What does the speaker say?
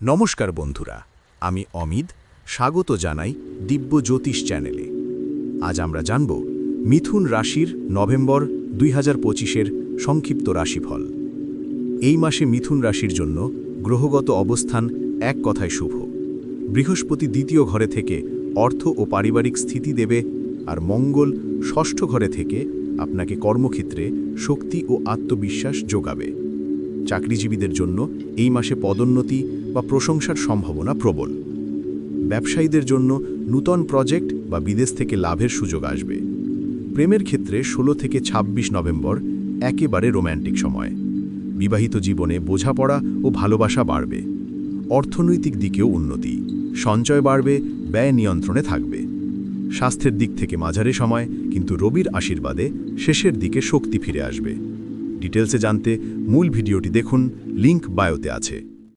নমস্কার বন্ধুরা, আমি অমিত, স্বাগত জানাই দিব্য জ্যোতিষ চ্যানেলে। আজ আমরা জানব মিথুন রাশির নভেম্বর দুই হাজার পঁচিশের সংক্ষিপ্ত রাশিফল। এই মাসে মিথুন রাশির জন্য গ্রহগত অবস্থান এক কথায় শুভ। বৃহস্পতি দ্বিতীয় ঘরে থেকে অর্থ ও পারিবারিক স্থিতি দেবে আর মঙ্গল ষষ্ঠ ঘরে থেকে আপনাকে কর্মক্ষেত্রে শক্তি ও আত্মবিশ্বাস যোগাবে। চাকরিজীবীদের জন্য এই মাসে পদোন্নতি বা প্রশংসার সম্ভাবনা প্রবল। ব্যবসায়ীদের জন্য নূতন প্রজেক্ট বা বিদেশ থেকে লাভের সুযোগ আসবে। প্রেমের ক্ষেত্রে ১৬ থেকে ২৬ নভেম্বর একেবারে রোম্যান্টিক সময়। বিবাহিত জীবনে বোঝাপড়া ও ভালোবাসা বাড়বে। অর্থনৈতিক দিকেও উন্নতি। সঞ্চয় বাড়বে, ব্যয় নিয়ন্ত্রণে থাকবে। স্বাস্থ্যের দিক থেকে মাঝারি সময়, কিন্তু রবির আশীর্বাদে শেষের দিকে শক্তি ফিরে আসবে। ডিটেলসে জানতে মূল ভিডিওটি দেখুন লিংক বায়োতে আছে।